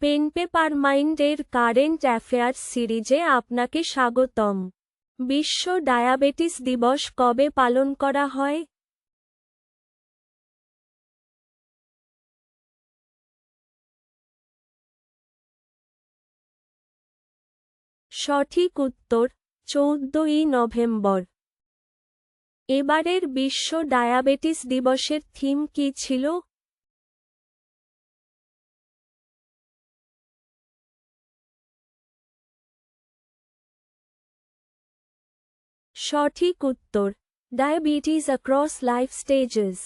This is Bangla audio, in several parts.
পেন পেপার মাইন্ডের কারেন্ট অ্যাফেয়ার্স সিরিজে আপনাকে স্বাগতম। বিশ্ব ডায়াবেটিস দিবস কবে পালন করা হয়? সঠিক উত্তর, চৌদ্দই নভেম্বর। এবারের বিশ্ব ডায়াবেটিস দিবসের থিম কী ছিল? সঠিক উত্তর ডায়াবেটিস অ্যাক্রস লাইফ স্টেজেস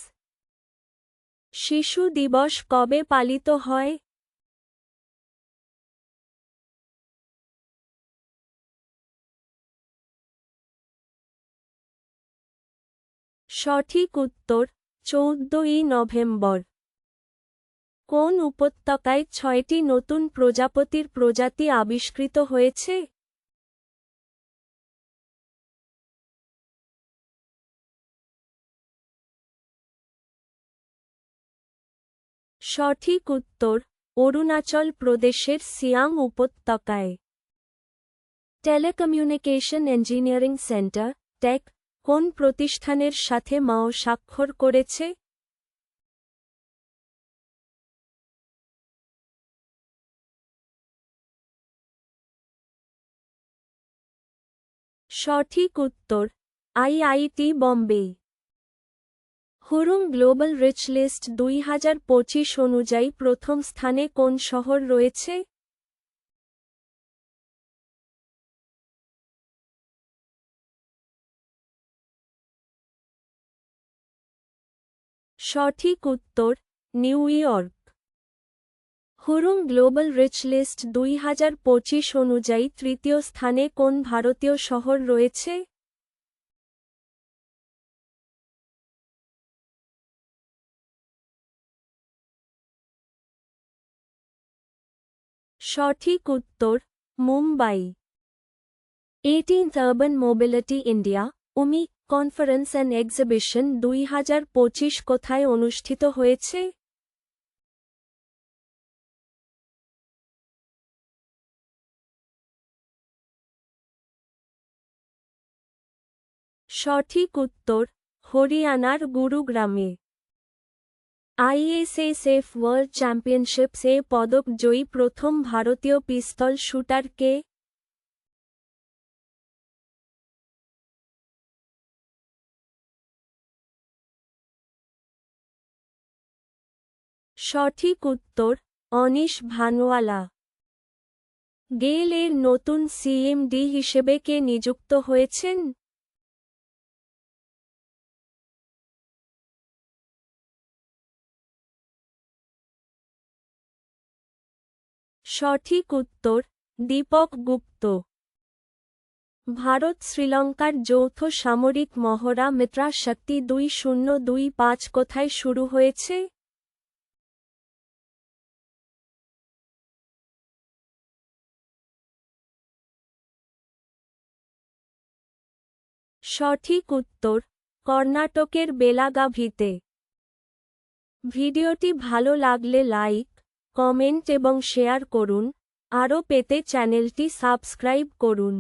শিশু দিবস কবে পালিত হয়? সঠিক উত্তর, চৌদ্দই নভেম্বর। কোন উপত্যকায় ছয়টি নতুন প্রজাপতির প্রজাতি আবিষ্কৃত হয়েছে? সঠিক উত্তর, অরুণাচল প্রদেশের সিয়াং উপত্যকায়। টেলিকমিউনিকেশন ইঞ্জিনিয়ারিং সেন্টার, টেক, কোন প্রতিষ্ঠানের সাথে মাও স্বাক্ষর করেছে? সঠিক উত্তর, IIT Bombay. Hurun global rich list দুই হাজার পঁচিশ অনুযায়ী প্রথম স্থানে কোন শহর রয়েছে? সঠিক উত্তর, New York. Hurun global rich list দুই হাজার পঁচিশ অনুযায়ী তৃতীয় স্থানে কোন ভারতীয় শহর রয়েছে? সঠিক উত্তর, Mumbai. Eighteenth urban mobility India UMI conference and exhibition দুই হাজার পঁচিশ কোথায় অনুষ্ঠিত হয়েছে? সঠিক উত্তর, হরিয়ানার গুরুগ্রামে। আইএসএসএফ ওয়ার্ল্ড চ্যাম্পিয়নশিপস এ পদক জয়ী প্রথম ভারতীয় পিস্তল শুটার কে? সঠিক উত্তর, অনিশ ভানওয়ালা গেল এর নতুন সিএমডি হিসেবে কে নিযুক্ত হয়েছেন? সঠিক উত্তর, দীপক গুপ্ত। ভারত শ্রীলঙ্কার যৌথ সামরিক মহড়া মিত্রা শক্তি দুই শূন্য দুই পাঁচ কোথায় শুরু হয়েছে? সঠিক উত্তর, কর্ণাটকের বেলাগাভিতে। ভিডিওটি ভালো লাগলে লাইক কমেন্ট এবং শেয়ার করুন। আরও পেতে চ্যানেলটি সাবস্ক্রাইব করুন।